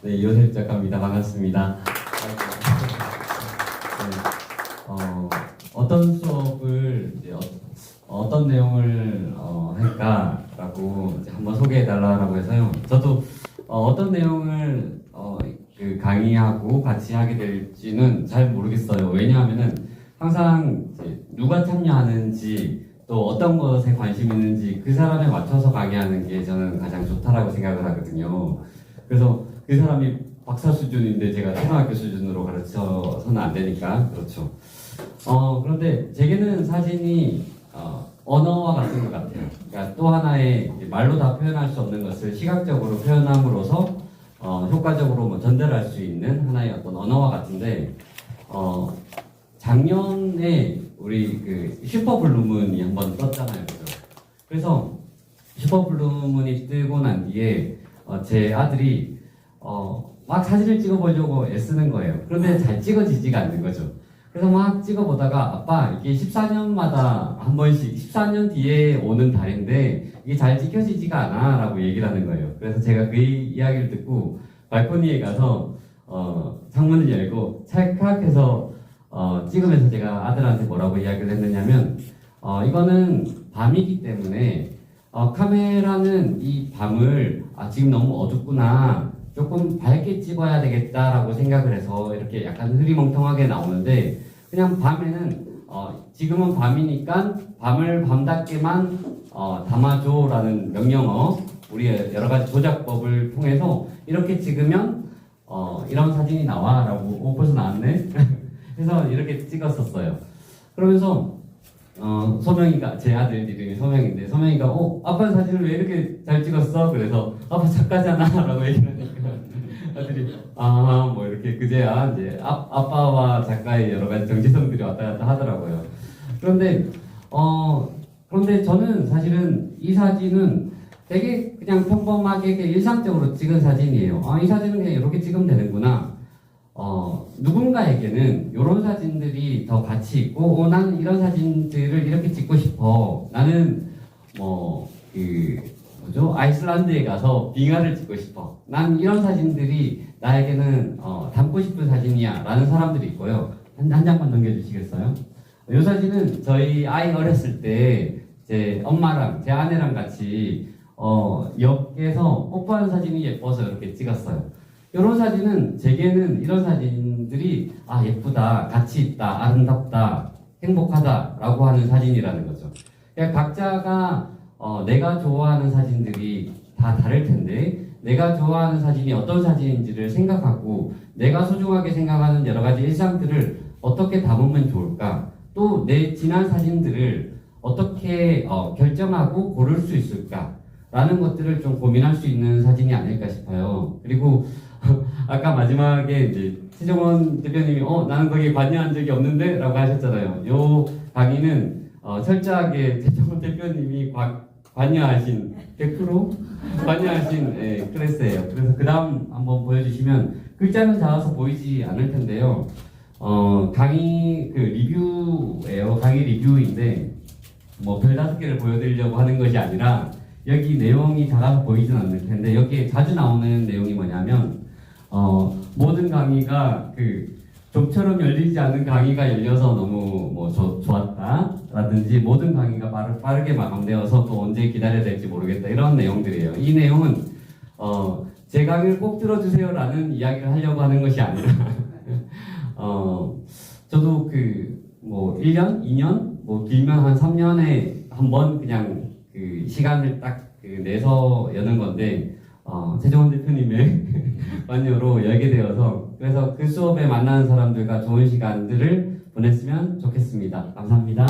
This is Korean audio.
네, 요셉 작가입니다. 반갑습니다. 네, 어, 어떤 수업을 이제 어, 떤 내용을 어, 할까라고 이제 한번 소개해 달라고 해서요. 저도 어, 떤 내용을 어, 그 강의하고 같이 하게 될지는 잘 모르겠어요. 왜냐하면은 항상 누가 참여하는지 또 어떤 것에 관심 있는지 그 사람에 맞춰서 강의하는 게 저는 가장 좋다라고 생각을 하거든요. 그래서 그 사람이 박사 수준인데 제가 초등학교 수준으로 가르쳐서는 안 되니까 그렇죠. 어 그런데 제게는 사진이 어, 언어와 같은 것 같아요. 그러니까 또 하나의 말로 다 표현할 수 없는 것을 시각적으로 표현함으로써 어, 효과적으로 뭐 전달할 수 있는 하나의 어떤 언어와 같은데 어, 작년에 우리 그 슈퍼블루문이 한번 떴잖아요. 그죠? 그래서 슈퍼블루문이 뜨고 난 뒤에 어, 제 아들이 어, 막 사진을 찍어보려고 애쓰는 거예요. 그런데 잘 찍어지지가 않는 거죠. 그래서 막 찍어보다가 아빠 이게 14년마다 한 번씩 14년 뒤에 오는 달인데 이게 잘 찍혀지지가 않아 라고 얘기를 하는 거예요. 그래서 제가 그 이야기를 듣고 발코니에 가서 어, 창문을 열고 찰칵해서 어, 찍으면서 제가 아들한테 뭐라고 이야기를 했느냐면 어, 이거는 밤이기 때문에 어, 카메라는 이 밤을 아, 지금 너무 어둡구나 조금 밝게 찍어야 되겠다라고 생각을 해서 이렇게 약간 흐리멍텅하게 나오는데 그냥 밤에는 어, 지금은 밤이니까 밤을 밤답게만 어, 담아줘라는 명령어 우리 여러 가지 조작법을 통해서 이렇게 찍으면 어, 이런 사진이 나와라고 오 벌써 나왔네. 그래서 이렇게 찍었었어요. 그러면서 어, 소명이가 제 아들 이름이 소명인데 소명이가 어 아빠 사진을 왜 이렇게 잘 찍었어? 그래서 아빠 작가잖아라고 얘기하니까 아들이 아 뭐 이렇게 그제야 이제 아, 아빠와 작가의 여러 가지 정체성들이 왔다 갔다 하더라고요. 그런데 어 그런데 저는 사실은 이 사진은 되게 그냥 평범하게 일상적으로 찍은 사진이에요. 아 이 사진은 그냥 이렇게 찍으면 되는구나. 어, 누군가에게는 이런 사진들이 더 가치 있고, 어, 나는 이런 사진들을 이렇게 찍고 싶어. 나는 뭐, 그, 뭐죠? 아이슬란드에 가서 빙하를 찍고 싶어. 난 이런 사진들이 나에게는 어, 담고 싶은 사진이야. 라는 사람들이 있고요. 한, 한 장만 넘겨주시겠어요? 이 사진은 저희 아이 어렸을 때 제 엄마랑 제 아내랑 같이 어, 역에서 뽀뽀하는 사진이 예뻐서 이렇게 찍었어요. 이런 사진은 제게는 이런 사진들이 아 예쁘다, 가치 있다, 아름답다, 행복하다라고 하는 사진이라는 거죠. 그러니까 각자가 어, 내가 좋아하는 사진들이 다 다를 텐데 내가 좋아하는 사진이 어떤 사진인지를 생각하고 내가 소중하게 생각하는 여러 가지 일상들을 어떻게 담으면 좋을까? 또 내 지난 사진들을 어떻게 어, 결정하고 고를 수 있을까? 라는 것들을 좀 고민할 수 있는 사진이 아닐까 싶어요. 그리고 아까 마지막에 이제 최정원 대표님이 어 나는 거기에 관여한 적이 없는데 라고 하셨잖아요. 요 강의는 어, 철저하게 최정원 대표님이 관, 관여하신 100% 관여하신 예, 클래스예요. 그래서 그 다음 한번 보여주시면 글자는 작아서 보이지 않을 텐데요. 어, 강의 그 리뷰예요. 강의 리뷰인데 뭐별 다섯 개를 보여드리려고 하는 것이 아니라 여기 내용이 작아서 보이진 않을 텐데 여기에 자주 나오는 내용이 뭐냐면 어, 모든 강의가 그 좀처럼 열리지 않은 강의가 열려서 너무 뭐 조- 좋았다라든지 모든 강의가 빠르, 빠르게 마감되어서 또 언제 기다려야 될지 모르겠다 이런 내용들이에요. 이 내용은 어, 제 강의를 꼭 들어주세요라는 이야기를 하려고 하는 것이 아니라 어, 저도 그 뭐 1년, 2년, 뭐 길면 한 3년에 한 번 그냥 그 시간을 딱 그 내서 여는 건데 어, 최정원 대표님의 관여로 열게 되어서 그래서 그 수업에 만나는 사람들과 좋은 시간들을 보냈으면 좋겠습니다. 감사합니다.